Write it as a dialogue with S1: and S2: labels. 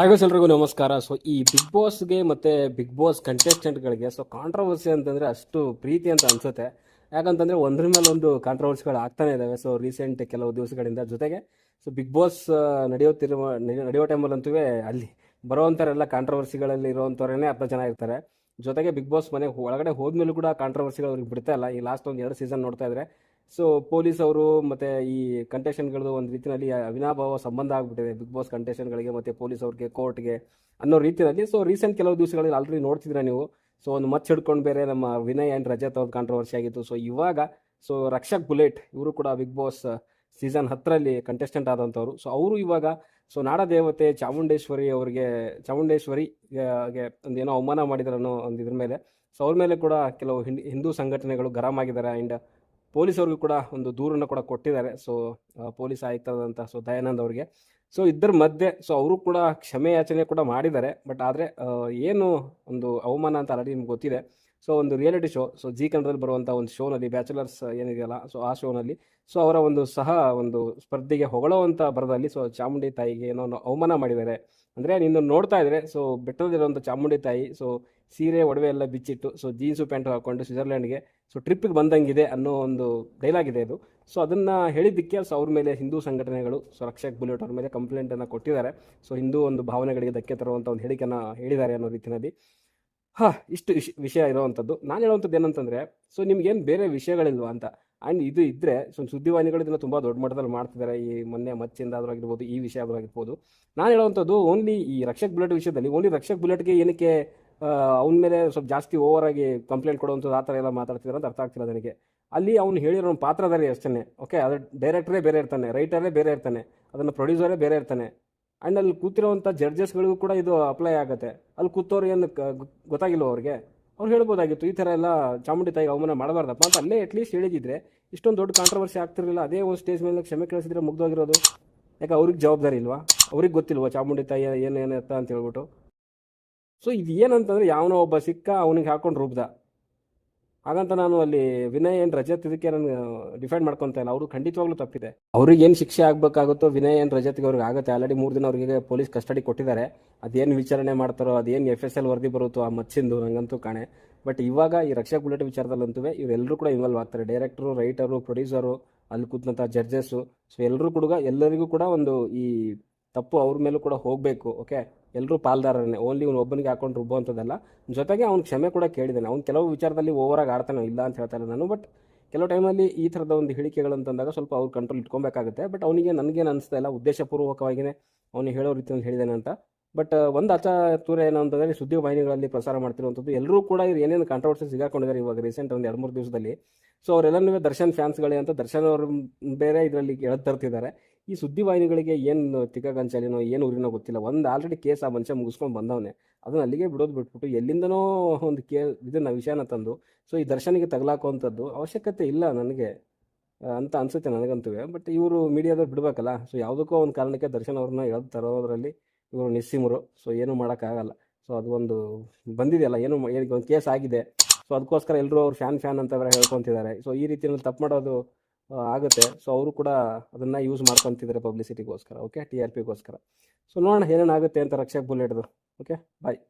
S1: ಹಾಗೆ ಎಲ್ರಿಗೂ ನಮಸ್ಕಾರ. ಸೊ ಈ ಬಿಗ್ ಬಾಸ್ಗೆ ಮತ್ತು ಬಿಗ್ ಬಾಸ್ ಕಂಟೆಸ್ಟೆಂಟ್ಗಳಿಗೆ ಸೊ ಕಾಂಟ್ರವರ್ಸಿ ಅಂತಂದರೆ ಅಷ್ಟು ಪ್ರೀತಿ ಅಂತ ಅನಿಸುತ್ತೆ. ಯಾಕಂತಂದರೆ ಒಂದ್ರ ಮೇಲೆ ಒಂದು ಕಾಂಟ್ರವರ್ಸಿಗಳು ಆಗ್ತಾನೆ ಇದ್ದಾವೆ ಸೊ ರೀಸೆಂಟ್ ಕೆಲವು ದಿವಸಗಳಿಂದ ಜೊತೆಗೆ ಸೊ ಬಿಗ್ ಬಾಸ್ ನಡೆಯುತ್ತಿರುವ ನಡೆ- ನಡೆಯೋ ಟೈಮಲ್ಲಂತೂ ಅಲ್ಲಿ ಬರೋವಂಥವರೆಲ್ಲ ಕಾಂಟ್ರವರ್ಸಿಗಳಲ್ಲಿ ಇರೋವಂಥವ್ರೇ ಅರ್ಧ ಜನ ಇರ್ತಾರೆ. ಜೊತೆಗೆ ಬಿಗ್ ಬಾಸ್ ಮನೆ ಒಳಗಡೆ ಹೋದ್ಮೇಲೂ ಕೂಡ ಕಾಂಟ್ರವರ್ಸಿಗಳು ಅವ್ರಿಗೆ ಬಿಡ್ತಾ ಇಲ್ಲ. ಈ ಲಾಸ್ಟ್ ಒಂದು ಎರಡು ಸೀಸನ್ ನೋಡ್ತಾ ಇದ್ರೆ ಸೊ ಪೊಲೀಸ್ ಅವರು ಮತ್ತೆ ಈ ಕಂಟೆಸ್ಟೆಂಟ್ಗಳದ್ದು ಒಂದು ರೀತಿಯಲ್ಲಿ ಅವಿನಾಭಾವ ಸಂಬಂಧ ಆಗ್ಬಿಟ್ಟಿದೆ. ಬಿಗ್ ಬಾಸ್ ಕಂಟೆಸ್ಟೆಂಟ್ಗಳಿಗೆ ಮತ್ತೆ ಪೊಲೀಸ್ ಅವ್ರಿಗೆ ಕೋರ್ಟ್ಗೆ ಅನ್ನೋ ರೀತಿಯಲ್ಲಿ ಸೊ ರೀಸೆಂಟ್ ಕೆಲವು ದಿವಸಗಳಲ್ಲಿ ಆಲ್ರೆಡಿ ನೋಡ್ತಿದ್ರೆ ನೀವು? ಸೊ ಒಂದು ಮಚ್ ಹಿಡ್ಕೊಂಡು ಬೇರೆ ನಮ್ಮ ವಿನಯ್ ಆ್ಯಂಡ್ ರಜತ್ ಅವ್ರ ಕಾಂಟ್ರವರ್ಸಿ ಆಗಿತ್ತು. ಸೊ ಇವಾಗ ಸೊ ರಕ್ಷಕ್ ಬುಲೆಟ್ ಇವರು ಕೂಡ ಬಿಗ್ ಬಾಸ್ ಸೀಸನ್ ಹತ್ತರಲ್ಲಿ ಕಂಟೆಸ್ಟೆಂಟ್ ಆದಂಥವ್ರು ಸೊ ಅವರು ಇವಾಗ ಸೊ ನಾಡದೇವತೆ ಚಾಮುಂಡೇಶ್ವರಿ ಅವರಿಗೆ, ಚಾಮುಂಡೇಶ್ವರಿ ಏನೋ ಅವಮಾನ ಮಾಡಿದ್ರು ಅನ್ನೋ ಒಂದು ಇದ್ರ ಮೇಲೆ. ಸೊ ಅವ್ರ ಮೇಲೆ ಕೂಡ ಕೆಲವು ಹಿಂದೂ ಸಂಘಟನೆಗಳು ಗರಂ ಆಗಿದ್ದಾರೆ. ಆ್ಯಂಡ್ ಪೊಲೀಸ್ ಅವ್ರಿಗೂ ಕೂಡ ಒಂದು ದೂರನ್ನು ಕೂಡ ಕೊಟ್ಟಿದ್ದಾರೆ. ಸೊ ಪೊಲೀಸ್ ಆಯುಕ್ತರಾದಂಥ ಸೊ ದಯಾನಂದ್ ಅವರಿಗೆ ಸೊ ಇದ್ರ ಮಧ್ಯೆ ಸೊ ಅವರು ಕೂಡ ಕ್ಷಮೆ ಯಾಚನೆ ಕೂಡ ಮಾಡಿದ್ದಾರೆ. ಬಟ್ ಆದರೆ ಏನು ಒಂದು ಅವಮಾನ ಅಂತ ಆಲ್ರೆಡಿ ನಿಮ್ಗೆ ಗೊತ್ತಿದೆ. ಸೊ ಒಂದು ರಿಯಾಲಿಟಿ ಶೋ ಸೊ ಜಿ ಕನ್ನಡದಲ್ಲಿ ಬರುವಂಥ ಒಂದು ಶೋನಲ್ಲಿ ಬ್ಯಾಚುಲರ್ಸ್ ಏನಿದೆಯಲ್ಲ ಸೊ ಆ ಶೋನಲ್ಲಿ ಸೊ ಅವರ ಒಂದು ಸಹ ಒಂದು ಸ್ಪರ್ಧೆಗೆ ಹೊಗಳೋವಂಥ ಬರದಲ್ಲಿ ಸೊ ಚಾಮುಂಡಿ ತಾಯಿಗೆ ಏನೋ ಅವಮಾನ ಮಾಡಿದ್ದಾರೆ. ಅಂದರೆ ನೀನು ನೋಡ್ತಾ ಇದ್ರೆ ಸೊ ಬೆಟ್ಟದಲ್ಲಿರುವಂಥ ಚಾಮುಂಡಿ ತಾಯಿ ಸೊ ಸೀರೆ, ಒಡವೆ ಎಲ್ಲ ಬಿಚ್ಚಿಟ್ಟು ಸೊ ಜೀನ್ಸು ಪ್ಯಾಂಟ್ ಹಾಕೊಂಡು ಸ್ವಿಟ್ಜರ್ಲ್ಯಾಂಡ್ಗೆ ಸೊ ಟ್ರಿಪ್ಪಿಗೆ ಬಂದಂಗಿದೆ ಅನ್ನೋ ಒಂದು ಡೈಲಾಗ್ ಇದೆ ಇದು ಸೊ ಅದನ್ನು ಹೇಳಿದ್ದಕ್ಕೆ ಸೊ, ಅವ್ರ ಮೇಲೆ ಹಿಂದೂ ಸಂಘಟನೆಗಳು, ಸೊ, ರಕ್ಷಕ್ ಬುಲೆಟ್ ಅವ್ರ ಮೇಲೆ ಕಂಪ್ಲೇಂಟನ್ನು ಕೊಟ್ಟಿದ್ದಾರೆ. ಸೊ ಹಿಂದೂ ಒಂದು ಭಾವನೆಗಳಿಗೆ ಧಕ್ಕೆ ತರುವಂಥ ಒಂದು ಹೇಳಿಕೆಯನ್ನು ಹೇಳಿದ್ದಾರೆ ಅನ್ನೋ ರೀತಿಯಲ್ಲಿ. ಹಾ, ಇಷ್ಟು ವಿಷ, ವಿಷಯ ಇರೋವಂಥದ್ದು ನಾನು ಹೇಳುವಂಥದ್ದು ಏನಂತಂದರೆ ಸೊ ನಿಮ್ಗೇನು ಬೇರೆ ವಿಷಯಗಳಿಲ್ವಾ ಅಂತ. ಆ್ಯಂಡ್ ಇದು ಇದ್ದರೆ ಸೊ ಸುದ್ದಿವಾಹಿನಿಗಳು ಇದನ್ನು ತುಂಬ ದೊಡ್ಡ ಮಟ್ಟದಲ್ಲಿ ಮಾಡ್ತಿದ್ದಾರೆ. ಈ ಮೊನ್ನೆ ಮಚ್ಚಿಂದ ಆಗಿರ್ಬೋದು, ಈ ವಿಷಯ ಆಗಿರ್ಬೋದು. ನಾನು ಹೇಳುವಂಥದ್ದು ಓನ್ಲಿ ಈ ರಕ್ಷಕ್ ಬುಲೆಟ್ ವಿಷಯದಲ್ಲಿ ಓನ್ಲಿ ರಕ್ಷಕ್ ಬುಲೆಟ್ಗೆ ಏನಕ್ಕೆ ಅವನ ಮೇಲೆ ಸ್ವಲ್ಪ ಜಾಸ್ತಿ ಓವರಾಗಿ ಕಂಪ್ಲೇಂಟ್ ಕೊಡುವಂಥದ್ದು ಆ ಥರ ಎಲ್ಲ ಮಾತಾಡ್ತಿದ್ದಾರೆ ಅಂತ ಅರ್ಥ ಆಗ್ತಿಲ್ಲ ನನಗೆ. ಅಲ್ಲಿ ಅವ್ನು ಹೇಳಿರೋ ಪಾತ್ರಧಾರಿ ಅಷ್ಟೇ ಓಕೆ ಅದು ಡೈರೆಕ್ಟರೇ ಬೇರೆ ಇರ್ತಾನೆ ರೈಟರೇ ಬೇರೆ ಇರ್ತಾನೆ, ಅದನ್ನು ಪ್ರೊಡ್ಯೂಸರೇ ಬೇರೆ ಇರ್ತಾನೆ. ಆ್ಯಂಡ್ ಅಲ್ಲಿ ಕೂತಿರೋವಂಥ ಜಡ್ಜಸ್ಗಳಿಗೂ ಕೂಡ ಇದು ಅಪ್ಲೈ ಆಗುತ್ತೆ. ಅಲ್ಲಿ ಕೂತೋರು ಏನು ಗೊತ್ತಾಗಿಲ್ಲ ಅವ್ರಿಗೆ? ಅವ್ರು ಹೇಳ್ಬೋದಾಗಿತ್ತು, ಈ ಥರ ಎಲ್ಲ ಚಾಮುಂಡಿ ತಾಯಿಗೆ ಅವಮಾನ ಮಾಡಬಾರ್ದಪ್ಪ ಅಂತ ಅಲ್ಲೇ ಅಟ್ಲೀಸ್ಟ್ ಹೇಳಿದಿದ್ರೆ ಇಷ್ಟೊಂದು ದೊಡ್ಡ ಕಾಂಟ್ರವರ್ಸಿ ಆಗ್ತಿರಲಿಲ್ಲ, ಅದೇ ಒಂದು ಸ್ಟೇಜ್ ಮೇಲೆ ಕ್ಷಮೆ ಕೇಳಿಸಿದ್ರೆ ಮುಗ್ದೋಗಿರೋದು. ಯಾಕೆ, ಅವ್ರಿಗೆ ಜವಾಬ್ದಾರಿ ಇಲ್ವಾ? ಅವ್ರಿಗೆ ಗೊತ್ತಿಲ್ವಾ ಚಾಮುಂಡಿ ತಾಯಿ ಏನೇನು ಏನು ಅಂತ ಹೇಳ್ಬಿಟ್ಟು? ಸೊ ಇದು ಏನಂತಂದ್ರೆ, ಯಾವನೋ ಒಬ್ಬ ಸಿಕ್ಕ ಅವನಿಗೆ ಹಾಕೊಂಡು ರೂಬ್ದ ಹಾಗಂತ ನಾನು ಅಲ್ಲಿ ವಿನಯ್ ಏನ್ ರಜತ್ ಇದಕ್ಕೆ ನಾನು ಡಿಫೈಂಡ್ ಮಾಡ್ಕೊಂತ ಇಲ್ಲ. ಅವರು ಖಂಡಿತವಾಗ್ಲೂ ತಪ್ಪಿದೆ. ಅವ್ರಿಗೆ ಏನು ಶಿಕ್ಷೆ ಆಗ್ಬೇಕಾಗುತ್ತೋ ವಿನಯ್ ಏನ್ ರಜತ್ಗೆ ಅವ್ರಿಗೆ ಆಗುತ್ತೆ. ಆಲ್ರೆಡಿ ಮೂರು ದಿನ ಅವರಿಗೆ ಪೊಲೀಸ್ ಕಸ್ಟಡಿ ಕೊಟ್ಟಿದ್ದಾರೆ. ಅದೇನು ವಿಚಾರಣೆ ಮಾಡ್ತಾರೋ, ಅದೇನು ಎಫ್ ಎಸ್ ಎಲ್ ವರದಿ ಬರುತ್ತೋ ಆ ಮಚ್ಚಿಂದು ನಂಗಂತೂ ಕಾಣೆ. ಬಟ್ ಇವಾಗ ಈ ರಕ್ಷಾ ಬುಲೆಟ್ ವಿಚಾರದಲ್ಲಂತೂ ಇವರೆಲ್ಲರೂ ಕೂಡ ಇನ್ವಾಲ್ವ್ ಆಗ್ತಾರೆ. ಡೈರೆಕ್ಟರು ರೈಟರು ಪ್ರೊಡ್ಯೂಸರು ಅಲ್ಲಿ ಕೂತಂತ ಜಡ್ಜಸ್ಸು ಸೊ ಎಲ್ಲರೂ ಕೂಡ ಎಲ್ಲರಿಗೂ ಕೂಡ ಒಂದು ಈ ತಪ್ಪು ಅವ್ರ ಮೇಲೂ ಕೂಡ ಹೋಗಬೇಕು ಓಕೆ ಎಲ್ಲರೂ ಪಾಲ್ದಾರನೇ ಓನ್ಲಿ ಅವ್ನು ಒಬ್ಬನಿಗೆ ಹಾಕೊಂಡು ರುಬ್ಬುವಂಥದ್ದಲ್ಲ ಜೊತೆಗೆ ಅವ್ನು ಕ್ಷಮೆ ಕೂಡ ಕೇಳಿದ್ದಾನೆ. ಅವ್ನು ಕೆಲವು ವಿಚಾರದಲ್ಲಿ ಓವರಾಗಿ ಆಡ್ತಾನೆ ಇಲ್ಲ ಅಂತ ಹೇಳ್ತಾ ಇಲ್ಲ ನಾನು ಬಟ್ ಕೆಲವು ಟೈಮಲ್ಲಿ ಈ ಥರದ ಒಂದು ಹೇಳಿಕೆಗಳಂತಂದಾಗ ಸ್ವಲ್ಪ ಅವ್ರು ಕಂಟ್ರೋಲ್ ಇಟ್ಕೊಬೇಕಾಗುತ್ತೆ. ಬಟ್ ಅವನಿಗೆ ನನಗೇನು ಅನಿಸ್ತಾ ಇಲ್ಲ. ಉದ್ದೇಶಪೂರ್ವಕವಾಗಿಯೇ ಅವನು ಹೇಳೋ ರೀತಿಯಲ್ಲಿ ಹೇಳಿದ್ದಾನೆ ಅಂತ. ಬಟ್ ಒಂದು ಅಚ ತೂರ ಏನು ಅಂತಂದರೆ ಸುದ್ದಿ ವಾಹಿನಿಗಳಲ್ಲಿ ಪ್ರಸಾರ ಮಾಡ್ತಿರುವಂಥದ್ದು. ಎಲ್ಲರೂ ಕೂಡ ಇವ್ರು ಏನೇನು ಕಾಂಟ್ರವರ್ಸಿ ಸಿಗಾಕೊಂಡಿದ್ದಾರೆ ಇವಾಗ ರೀಸೆಂಟ್ ಒಂದು ಎರಡು ಮೂರು ದಿವಸದಲ್ಲಿ. ಸೊ ಅವರೆಲ್ಲನೂ ದರ್ಶನ್ ಫ್ಯಾನ್ಸ್ಗಳೇ ಅಂತ ದರ್ಶನ್ ಅವರು ಬೇರೆ ಇದರಲ್ಲಿ ಎಳೆದು ತರ್ತಿದ್ದಾರೆ. ಈ ಸುದ್ದಿ ವಾಹಿನಿಗಳಿಗೆ ಏನು ತಿಕ್ಕಗಂಚಲಿನೋ ಏನು ಊರಿನೋ ಗೊತ್ತಿಲ್ಲ. ಒಂದು ಆಲ್ರೆಡಿ ಕೇಸ್ ಆ ಮನುಷ್ಯ ಮುಗಿಸ್ಕೊಂಡು ಬಂದವನೇ. ಅದನ್ನ ಅಲ್ಲಿಗೆ ಬಿಡೋದು ಬಿಟ್ಬಿಟ್ಟು ಎಲ್ಲಿಂದನೋ ಒಂದು ಕೇ ಇದನ್ನ ವಿಷಯನ ತಂದು ಸೊ ಈ ದರ್ಶನಿಗೆ ತಗಲಾಕುವಂಥದ್ದು ಅವಶ್ಯಕತೆ ಇಲ್ಲ ನನಗೆ ಅಂತ ಅನಿಸುತ್ತೆ ನನಗಂತೂ. ಬಟ್ ಇವರು ಮೀಡಿಯಾದವ್ರು ಬಿಡಬೇಕಲ್ಲ ಸೊ ಯಾವುದಕ್ಕೋ ಒಂದು ಕಾರಣಕ್ಕೆ ದರ್ಶನ್ ಅವ್ರನ್ನ ಎಳೆದು ತರೋದ್ರಲ್ಲಿ ಇವರು ನಿಸ್ಸಿಮರು ಸೊ ಏನೂ ಮಾಡೋಕ್ಕಾಗಲ್ಲ. ಸೊ ಅದು ಒಂದು ಬಂದಿದೆಯಲ್ಲ, ಏನು ಒಂದು ಕೇಸ್ ಆಗಿದೆ. ಸೊ ಅದಕ್ಕೋಸ್ಕರ ಎಲ್ಲರೂ ಅವ್ರು ಫ್ಯಾನ್ ಫ್ಯಾನ್ ಅಂತ ಹೇಳ್ಕೊತಿದ್ದಾರೆ. ಸೊ ಈ ರೀತಿಯಲ್ಲಿ ತಪ್ಪು ಮಾಡೋದು ಆಗುತ್ತೆ. ಸೊ ಅವರು ಕೂಡ ಅದನ್ನು ಯೂಸ್ ಮಾಡ್ಕೊತಿದ್ದಾರೆ ಪಬ್ಲಿಸಿಟಿಗೋಸ್ಕರ ಓಕೆ ಟಿ ಆರ್ ಪಿಗೋಸ್ಕರ ಸೊ ನೋಡೋಣ ಏನೇನಾಗುತ್ತೆ ಅಂತ ರಕ್ಷಕ್ ಬುಲೆಟ್ದು ಓಕೆ ಬಾಯ್